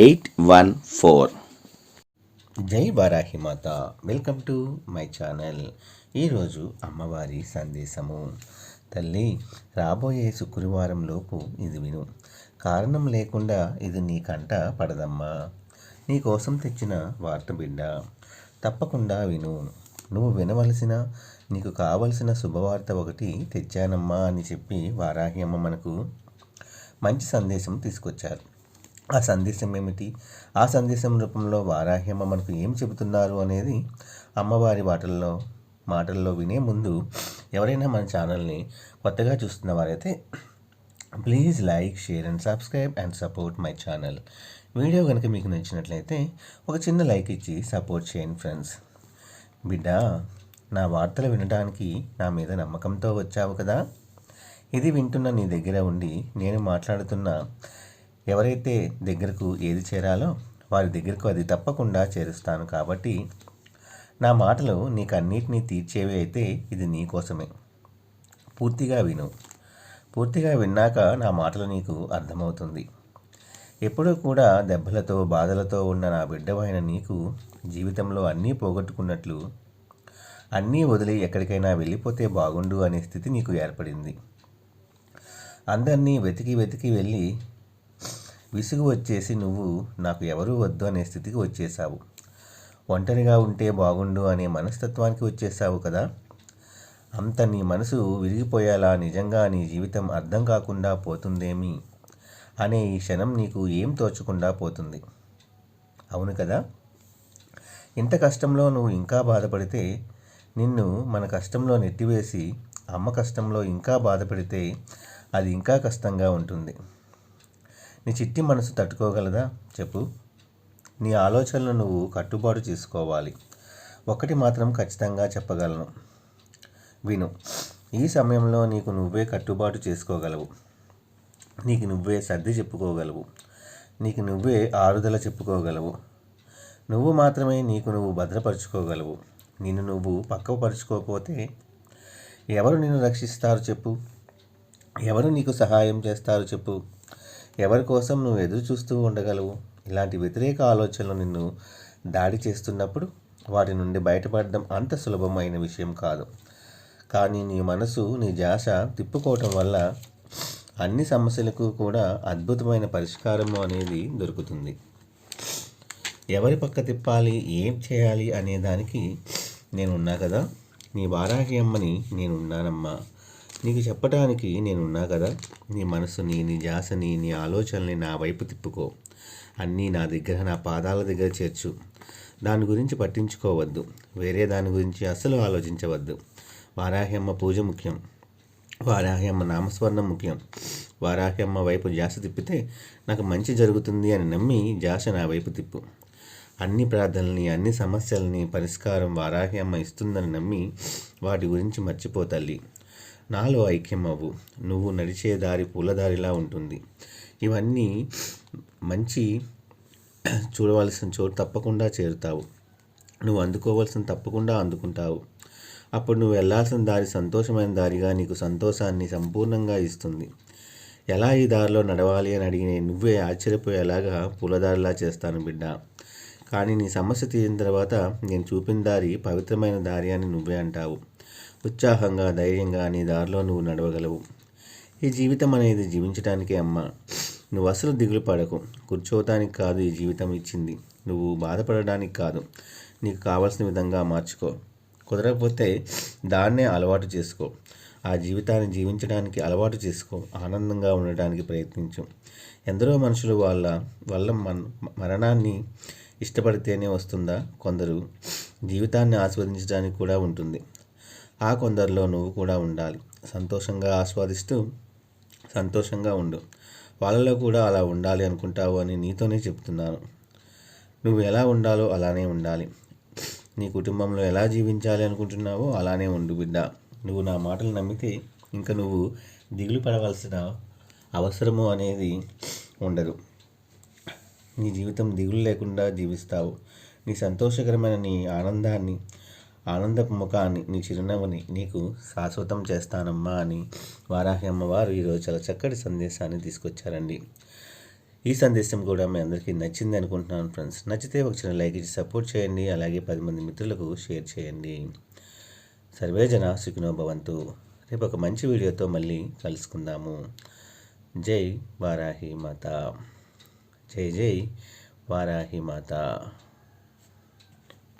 eight one four. జై వారాహిమాత welcome to my channel. ఈరోజు అమ్మవారి సందేశము. తల్లి రాబోయే శుక్రవారం లోపు ఇది విను. కారణం లేకుండా ఇది నీ కంట పడదమ్మా. నీ కోసం తెచ్చిన వార్త బిడ్డ తప్పకుండా విను. నువ్వు వినవలసిన నీకు కావలసిన శుభవార్త ఒకటి తెచ్చానమ్మా అని చెప్పి వారాహి అమ్మ మనకు మంచి సందేశం తీసుకొచ్చారు. ఆ సందేశం ఏమిటి? ఆ సందేశం రూపంలో వారాహ్యమ్మ మనకు ఏం చెబుతున్నారు అనేది అమ్మవారి వాటల్లో మాటల్లో వినే ముందు ఎవరైనా మన ఛానల్ని కొత్తగా చూస్తున్న వారైతే please like share and subscribe and support my channel. Video కనుక మీకు నచ్చినట్లయితే ఒక చిన్న లైక్ ఇచ్చి సపోర్ట్ చేయండి ఫ్రెండ్స్. బిడ్డ నా వార్తలు వినడానికి నా మీద నమ్మకంతో వచ్చావు కదా? ఇది వింటున్న నీ దగ్గర ఉండి నేను మాట్లాడుతున్న ఎవరైతే దగ్గరకు ఏది చేరాలో వారి దగ్గరకు అది తప్పకుండా చేరుస్తాను కాబట్టి నా మాటలు నీకు అన్నిటినీ తీర్చేవి అయితే ఇది నీ కోసమే. పూర్తిగా విను. పూర్తిగా విన్నాక నా మాటలు నీకు అర్థమవుతుంది. ఎప్పుడూ కూడా దెబ్బలతో బాధలతో ఉన్న నా బిడ్డవైన నీకు జీవితంలో అన్నీ పోగొట్టుకున్నట్లు అన్నీ వదిలి ఎక్కడికైనా వెళ్ళిపోతే బాగుండు అనే స్థితి నీకు ఏర్పడింది. అందరినీ వెతికి వెతికి వెళ్ళి విసుగు వచ్చేసి నువ్వు నాకు ఎవరూ వద్దు అనే స్థితికి వచ్చేసావు. ఒంటరిగా ఉంటే బాగుండు అనే మనస్తత్వానికి వచ్చేసావు కదా. అంత నీ మనసు విరిగిపోయేలా నిజంగా నీ జీవితం అర్థం కాకుండా పోతుందేమి? అనే ఈ క్షణం నీకు ఏం తోచకుండా పోతుంది? అవును కదా? ఇంత కష్టంలో నువ్వు ఇంకా బాధపడితే నిన్ను మన కష్టంలో నెట్టివేసి అమ్మ కష్టంలో ఇంకా బాధపడితే అది ఇంకా కష్టంగా ఉంటుంది. నీ చిట్టి మనసు తట్టుకోగలదా? చెప్పు. నీ ఆలోచనలు నువ్వు కట్టుబాటు చేసుకోవాలి. ఒకటి మాత్రం ఖచ్చితంగా చెప్పగలను. విను. ఈ సమయంలో నీకు నువ్వే కట్టుబాటు చేసుకోగలవు. నీకు నువ్వే సర్ది చెప్పుకోగలవు. నీకు నువ్వే ఆరుదల చెప్పుకోగలవు. నువ్వు మాత్రమే నీకు నువ్వు భద్రపరుచుకోగలవు. నిన్ను నువ్వు పక్కపరుచుకోకపోతే ఎవరు నిన్ను రక్షిస్తారు చెప్పు? ఎవరు నీకు సహాయం చేస్తారు చెప్పు? ఎవరి కోసం నువ్వు ఎదురు చూస్తూ ఉండగలవు? ఇలాంటి వ్యతిరేక ఆలోచనలు నిన్ను దాడి చేస్తున్నప్పుడు వాటి నుండి బయటపడడం అంత సులభమైన విషయం కాదు. కానీ నీ మనసు నీ జాష తిప్పుకోవటం వల్ల అన్ని సమస్యలకు కూడా అద్భుతమైన పరిష్కారము అనేది దొరుకుతుంది. ఎవరి పక్క తిప్పాలి ఏం చేయాలి అనే దానికి నేనున్నా కదా? నీ వారాహి అమ్మని నేనున్నానమ్మా. నీకు చెప్పడానికి నేనున్నా కదా? నీ మనసుని నీ జాసని నీ ఆలోచనని నా వైపు తిప్పుకో. అన్నీ నా దగ్గర నా పాదాల దగ్గర చేర్చు. దాని గురించి పట్టించుకోవద్దు. వేరే దాని గురించి అస్సలు ఆలోచించవద్దు. వారాహ్యమ్మ పూజ ముఖ్యం. వారాహ్యమ్మ నామస్మరణం ముఖ్యం. వారాహ్యమ్మ వైపు జాస తిప్పితే నాకు మంచి జరుగుతుంది అని నమ్మి జాస నా వైపు తిప్పు. అన్ని ప్రార్థనల్ని అన్ని సమస్యల్ని పరిష్కారం వారాహ్యమ్మ ఇస్తుందని నమ్మి వాటి గురించి మర్చిపో తల్లి. నాలో ఐక్యం అవ్వు నువ్వు నడిచే దారి పూలదారిలా ఉంటుంది. ఇవన్నీ మంచి చూడవలసిన చోటు తప్పకుండా చేరుతావు. నువ్వు అందుకోవాల్సిన తప్పకుండా అందుకుంటావు. అప్పుడు నువ్వు వెళ్ళాల్సిన దారి సంతోషమైన దారిగా నీకు సంతోషాన్ని సంపూర్ణంగా ఇస్తుంది. ఎలా ఈ దారిలో నడవాలి అని అడిగిన నువ్వే ఆశ్చర్యపోయేలాగా పూలదారిలా చేస్తాను బిడ్డ. కానీ నీ సమస్య తీరిన తర్వాత నేను చూపిన దారి పవిత్రమైన దారి అని నువ్వే అంటావు. ఉత్సాహంగా ధైర్యంగా నీ దారిలో నువ్వు నడవగలవు. ఈ జీవితం అనేది జీవించడానికే అమ్మ. నువ్వు అసలు దిగులు పడకు. కూర్చోవటానికి కాదు ఈ జీవితం ఇచ్చింది. నువ్వు బాధపడడానికి కాదు. నీకు కావాల్సిన విధంగా మార్చుకో. కుదరకపోతే దాన్నే అలవాటు చేసుకో. ఆ జీవితాన్ని జీవించడానికి అలవాటు చేసుకో. ఆనందంగా ఉండడానికి ప్రయత్నించు. ఎందరో మనుషులు వాళ్ళ వల్ల మన మరణాన్ని ఇష్టపడితేనే వస్తుందా? కొందరు జీవితాన్ని ఆస్వాదించడానికి కూడా ఉంటుంది. ఆ కొందరిలో నువ్వు కూడా ఉండాలి. సంతోషంగా ఆస్వాదిస్తూ సంతోషంగా ఉండు. వాళ్ళలో కూడా అలా ఉండాలి అనుకుంటావు అని నీతోనే చెప్తున్నాను. నువ్వు ఎలా ఉండాలో అలానే ఉండాలి. నీ కుటుంబంలో ఎలా జీవించాలి అనుకుంటున్నావో అలానే ఉండు బిడ్డ. నువ్వు నా మాటలు నమ్మితే ఇంకా నువ్వు దిగులు పడవలసిన అవసరము అనేది ఉండదు. నీ జీవితం దిగులు లేకుండా జీవిస్తావు. నీ సంతోషకరమైన నీ ఆనందాన్ని ఆనందపు ముఖాన్ని నీ చిరునవ్వుని నీకు శాశ్వతం చేస్తానమ్మా అని వారాహి అమ్మవారు ఈరోజు చాలా చక్కటి సందేశాన్ని తీసుకొచ్చారండి. ఈ సందేశం కూడా మీ అందరికీ నచ్చింది అనుకుంటున్నాను ఫ్రెండ్స్. నచ్చితే ఒక చిన్న లైక్ ఇచ్చి సపోర్ట్ చేయండి. అలాగే పది మంది మిత్రులకు షేర్ చేయండి. సర్వేజన సుఖినో భవంతు. రేపు ఒక మంచి వీడియోతో మళ్ళీ కలుసుకుందాము. జై వారాహి మాత. జై జై వారాహి మాత.